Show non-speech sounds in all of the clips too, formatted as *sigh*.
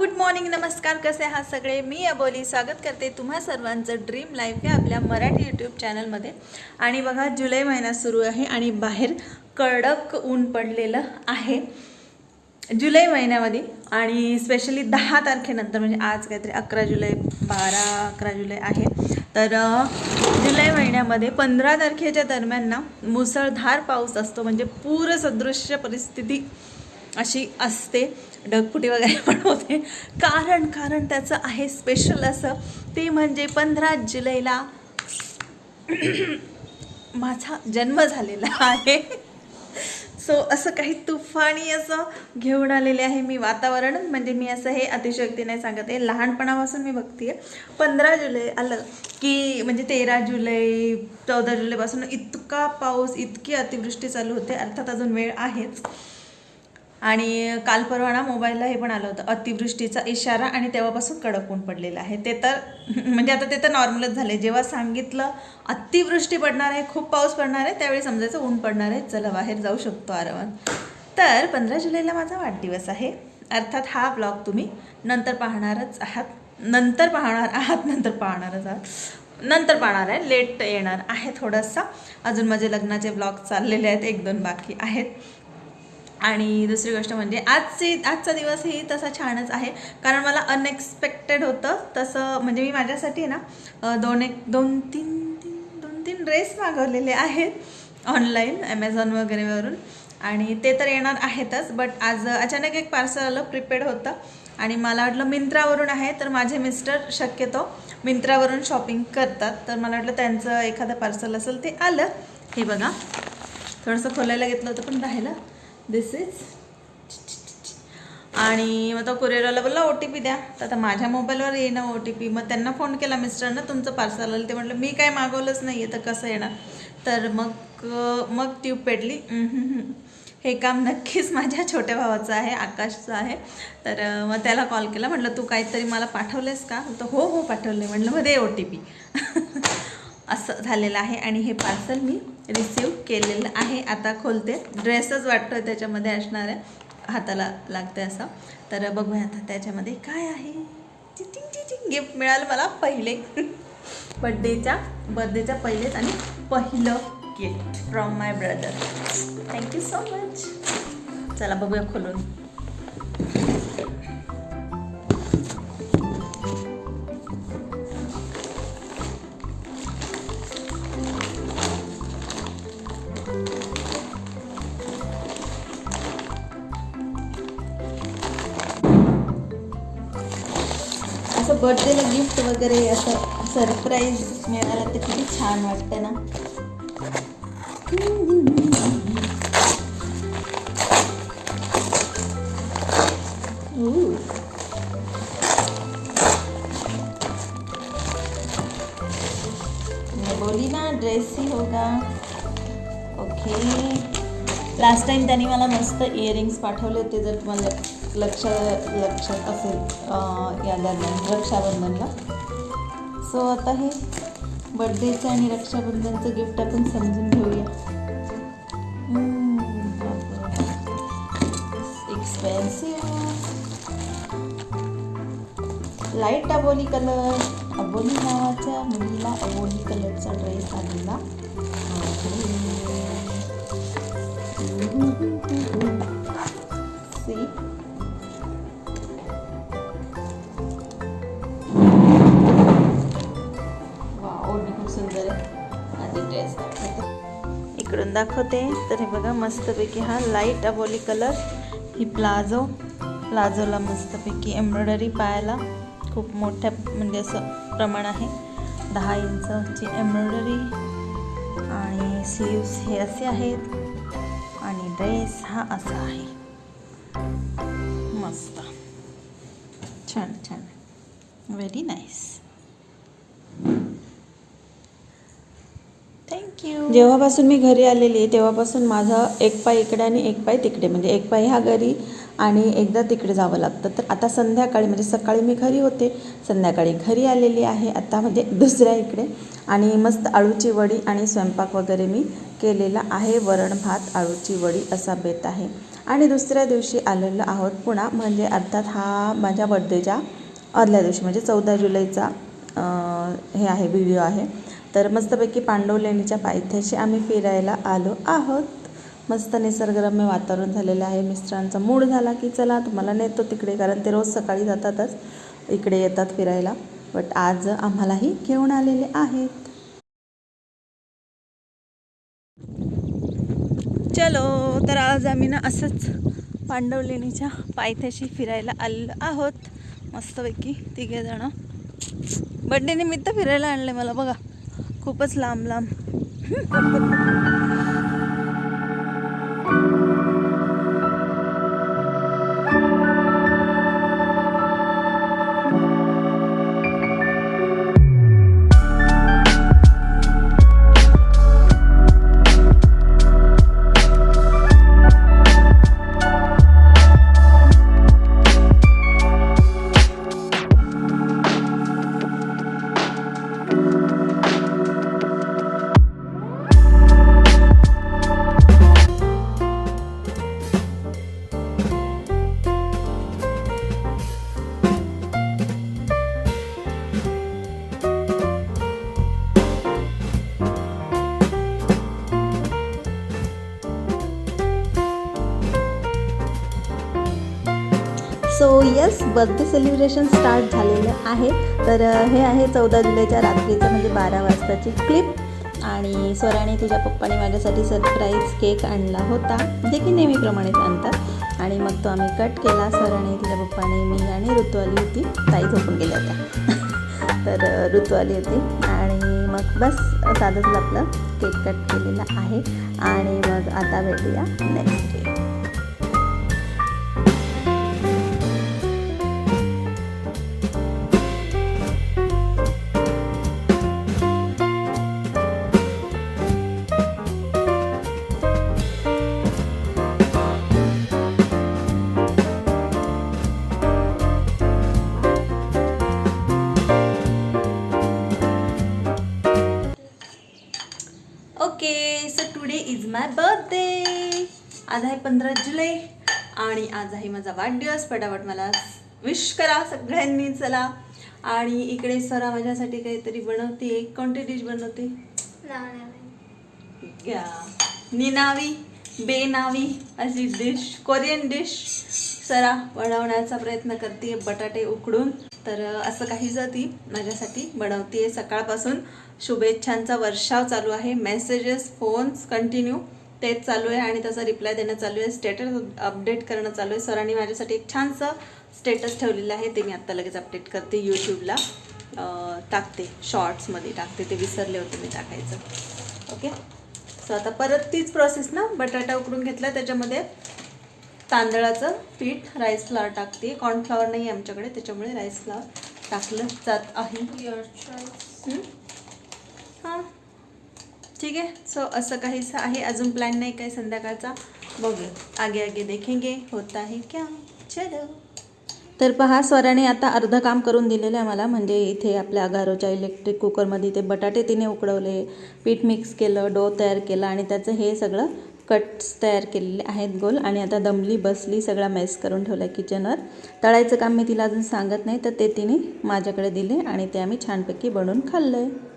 Good morning नमस्कार कसे आहात सगळे? मी अबोली स्वागत करते तुम्हा सर्वांचं ड्रीम लाईफ या आपल्या मराठी यूट्यूब चॅनलमध्ये आणि बघा जुलै महिना सुरू आहे आणि बाहेर कडक ऊन पडलेलं आहे. जुलै महिन्यामध्ये आणि स्पेशली दहा तारखेनंतर म्हणजे आज काहीतरी अकरा जुलै बारा अकरा जुलै आहे. तर जुलै महिन्यामध्ये पंधरा तारखेच्या दरम्यान ना मुसळधार पाऊस असतो. म्हणजे पूरसदृश्य परिस्थिती अशी असते. ढगफुटी वगैरे *laughs* पण होते कारण कारण त्याचं आहे स्पेशल असं. ते म्हणजे पंधरा जुलैला *clears throat* माझा जन्म झालेला आहे. सो असं काही तुफानी असं घेऊन आलेले आहे मी वातावरण. म्हणजे मी असं हे अतिशयोक्ती नाही सांगत आहे. लहानपणापासून मी बघते पंधरा जुलै आलं की म्हणजे तेरा जुलै चौदा जुलैपासून इतका पाऊस इतकी अतिवृष्टी चालू होते. अर्थात अजून वेळ आहेच. आणि काल परवाना मोबाईलला हे पण आलं होतं अतिवृष्टीचा इशारा आणि तेव्हापासून कडक ऊन पडलेलं आहे. ते तर *laughs* म्हणजे आता ते तर नॉर्मलच झाले जेव्हा सांगितलं अतिवृष्टी पडणार आहे खूप पाऊस पडणार आहे त्यावेळी समजायचं ऊन पडणार आहे चला बाहेर जाऊ शकतो आरामात. तर पंधरा जुलैला माझा वाढदिवस आहे. अर्थात हा ब्लॉग तुम्ही नंतर पाहणारच आहात. नंतर पाहणार आहात नंतर पाहणारच आहात. नंतर पाहणार आहे. लेट येणार आहे थोडंसं. अजून माझे लग्नाचे ब्लॉग चाललेले आहेत एक दोन बाकी आहेत. आणि दुसरी गोष्ट म्हणजे आजची आजचा दिवसही तसा छानच आहे. कारण मला अनएक्सपेक्टेड होतं. तसं म्हणजे मी माझ्यासाठी ना दोन एक दोन तीन तीन दोन तीन ड्रेस मागवलेले आहेत ऑनलाईन ॲमेझॉन वगैरेवरून आणि ते तर येणार आहेतच बट आज अचानक एक पार्सल आलं प्रिपेड होतं. आणि मला वाटलं मिंत्रावरून आहे तर माझे मिस्टर शक्यतो मिंत्रावरून शॉपिंग करतात. तर मला वाटलं त्यांचं एखादं पार्सल असेल ते आलं. हे बघा. थोडंसं खोलायला घेतलं होतं पण राहिलं. दिस इज आणि मग तो कुरिअरवाला बोलला ओ टी पी द्या. तर आता माझ्या मोबाईलवर येणं ओ टी पी मग त्यांना फोन केला मिस्टरनं तुमचं पार्सल आलं. ते म्हटलं मी काय मागवलंच नाही आहे तर कसं येणार? तर मग मग ट्यूब पेटली. हे काम नक्कीच माझ्या छोट्या भावाचं आहे आकाशचं आहे. तर मग त्याला कॉल केला म्हटलं तू काहीतरी मला पाठवलेस का? तर हो हो पाठवले म्हटलं मग दे ओ टी पी असं झालेलं आहे आणि हे पार्सल मी रिसीव केलेलं आहे. आता खोलते. ड्रेसच वाटतोय त्याच्यामध्ये असणाऱ्या हाताला लागते असं. तर बघूया आता त्याच्यामध्ये काय आहे. चिटिंग चिटिंग गिफ्ट मिळालं मला पहिले. *laughs* बड्डेच्या बर्थडेच्या पहिलेच आणि पहिलं gift from my brother thank you so much चला बघूया खोलून. असं बर्थडेला गिफ्ट वगैरे, असं सरप्राईज मिळालं तर किती छान वाटतं ना. बोली ना ड्रेस ही होगा. ओके. लास्ट टाइम त्यांनी मला मस्त इयरिंग्स पाठवले होते जर तुम्हाला लक्ष लक्षात असेल या दरम्यान रक्षाबंधनला. सो आता हे बर्थडेचं आणि रक्षाबंधनचं गिफ्ट आपण समजून घेऊया. Expensive light Aboli colour Aboli नावाच्या मुलीला अबोली कलरचा ड्रेस आलेला. दाखवते. तर हे बघा मस्तपैकी हा लाइट अबोली कलर ही प्लाझो. प्लाझोला मस्तपैकी एम्ब्रॉयडरी पायाला खूप मोठ्या म्हणजे असं प्रमाण आहे. दहा इंचची एम्ब्रॉयडरी आणि स्लीव्स हे असे आहेत. आणि ड्रेस हा असा आहे. मस्त. छान छान. व्हेरी नाईस थँक्यू जेव्हापासून मी घरी आलेली आहे तेव्हापासून माझा एक पाय इकडे आणि एक पाय तिकडे. म्हणजे एक पाय ह्या घरी आणि एकदा तिकडे जावं लागतं. तर आता संध्याकाळी म्हणजे सकाळी मी घरी होते. संध्याकाळी घरी आलेली आहे. आता म्हणजे दुसऱ्या इकडे. आणि मस्त आळूची वडी आणि स्वयंपाक वगैरे मी केलेला आहे. वरण भात आळूची वडी असा बेत आहे. आणि दुसऱ्या दिवशी आलेलो आहोत पुन्हा. म्हणजे अर्थात हा माझ्या बड्डेच्या आदल्या दिवशी. म्हणजे चौदा जुलैचा हे आहे व्हिडिओ आहे. तर मस्तपैकी पांडव लेणीच्या पायथ्याशी आम्ही फिरायला आलो आहोत. मस्त निसर्गरम्य वातावरण झालेलं आहे. मिस्टरांचा मूड झाला की चला तुम्हाला नेतो तिकडे कारण ते रोज सकाळी जातातच. इकडे येतात फिरायला. बट आज आम्हालाही घेऊन आलेले आहेत. चलो तर आज आम्ही ना असंच पांडवलेणीच्या पायथ्याशी फिरायला आलेलो आहोत. मस्तपैकी तिघे जण बड्डे निमित्त फिरायला आणले मला बघा. खूपच लांब लांब. So yes birthday celebration start झालेलं आहे. तर हे आहे चौदा जुलैच्या रात्रीचं म्हणजे बारा वाजताची क्लिप आणि स्वराने तिच्या पप्पाने माझ्यासाठी सरप्राईज केक आणला होता जे की नेहमीप्रमाणेच आणतात. आणि मग तो आम्ही कट केला. स्वराने तिच्या पप्पाने मी आणि ऋतू आली होती. ताई झोपून गेल्या होत्या. *laughs* तर ऋतू आली होती. आणि मग बस साधंच आपलं केक कट केलेला आहे. आणि मग आता भेटूया next day is my birthday आज आहे पंधरा जुलै आणि आज आहे माझा वाढदिवस. पटापट मला विश करा सगळ्यांनी चला. आणि इकडे सरा माझ्यासाठी काहीतरी बनवते कोणती डिश बनवते? निनावी. बेनावी अशी डिश कोरियन डिश सरा बनवण्याचा प्रयत्न करते बटाटे उकडून. तर असं असं जर ती माझ्यासाठी बनवते सकाळपासून शुभेच्छांचा वर्षाव चालू आहे. मेसेजेस फोन्स कंटिन्यू तेच चालू आहे आणि त्याचा रिप्लाय देणं चालू आहे. स्टेटस अपडेट करणं चालू आहे. सरांनी माझ्यासाठी एक छानसं स्टेटस ठेवलेलं आहे. ते मी आत्ता लगेच अपडेट करते यूट्यूबला टाकते. शॉर्ट्समध्ये टाकते. ते विसरले होते मी टाकायचं. ओके सो आता परत तीच प्रोसेस ना. बटाटा उकडून घेतला त्याच्यामध्ये. तांदळाचं पीठ राईस फ्लावर टाकते. कॉर्नफ्लॉवर नाही आहे आमच्याकडे त्याच्यामुळे राईस फ्लावर टाकलं जात आहे. हं? हां. ठीक आहे. सो असं काहीच आहे. अजून प्लॅन नाही काही संध्याकाळचा? बघूया. आगे आगे देखेंगे. होता है क्या? चलो. तर पहा स्वराने आता अर्धं काम करून दिलेलं आहे मला म्हणजे इथे आपल्या अगारोच्या इलेक्ट्रिक कुकरमध्ये ते बटाटे तिने उकडवले. पीठ मिक्स केलं डो तयार केला आणि त्याचं हे सगळं कट्स तयार केलेले आहेत गोल. आणि आता दमली बसली सगळा मेस करून ठेवला आहे किचनवर. तळायचं काम मी तिला अजून सांगत नाही तर ते तिने माझ्याकडे दिले आणि ते आम्ही छानपैकी बनवून खाल्लं आहे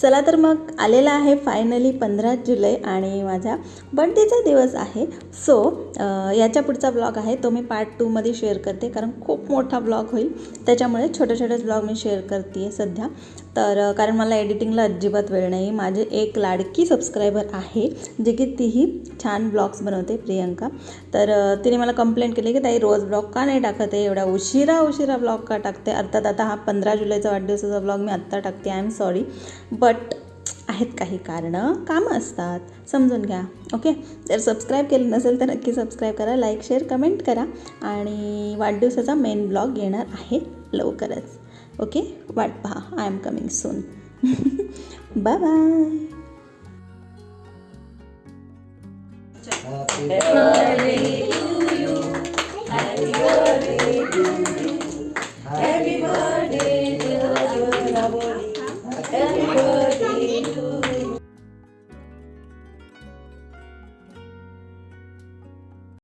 चला तर मग आलेला आहे फायनली पंधरा जुलै आणि माझ्या बड्डेचा दिवस आहे. सो याच्या पुढचा ब्लॉग आहे तो मी पार्ट टूमध्ये शेअर करते कारण खूप मोठा ब्लॉग होईल. त्याच्यामुळे छोटे छोटेच ब्लॉग मी शेअर करते आहे सध्या. तर कारण मला एडिटिंगला अजिबात वेळ नाही. माझे एक लाडकी सबस्क्रायबर आहे जे की तीही छान ब्लॉग्स बनवते प्रियंका. तर तिने मला कंप्लेंट केली की ताई रोज ब्लॉग का नाही टाकत आहे? एवढा उशिरा उशिरा ब्लॉग का टाकते? अर्थात आता हा पंधरा जुलैचा वाढदिवसाचा ब्लॉग मी आत्ता टाकते. आय एम सॉरी बट आहेत काही कारणं कामं असतात. समजून घ्या. ओके जर सबस्क्राईब केलं नसेल तर नक्की सबस्क्राईब करा लाईक शेअर कमेंट करा आणि वाढदिवसाचा मेन ब्लॉग येणार आहे लवकरच. ओके वाट पहा. I am coming soon bye bye Happy birthday to you. Happy birthday to you.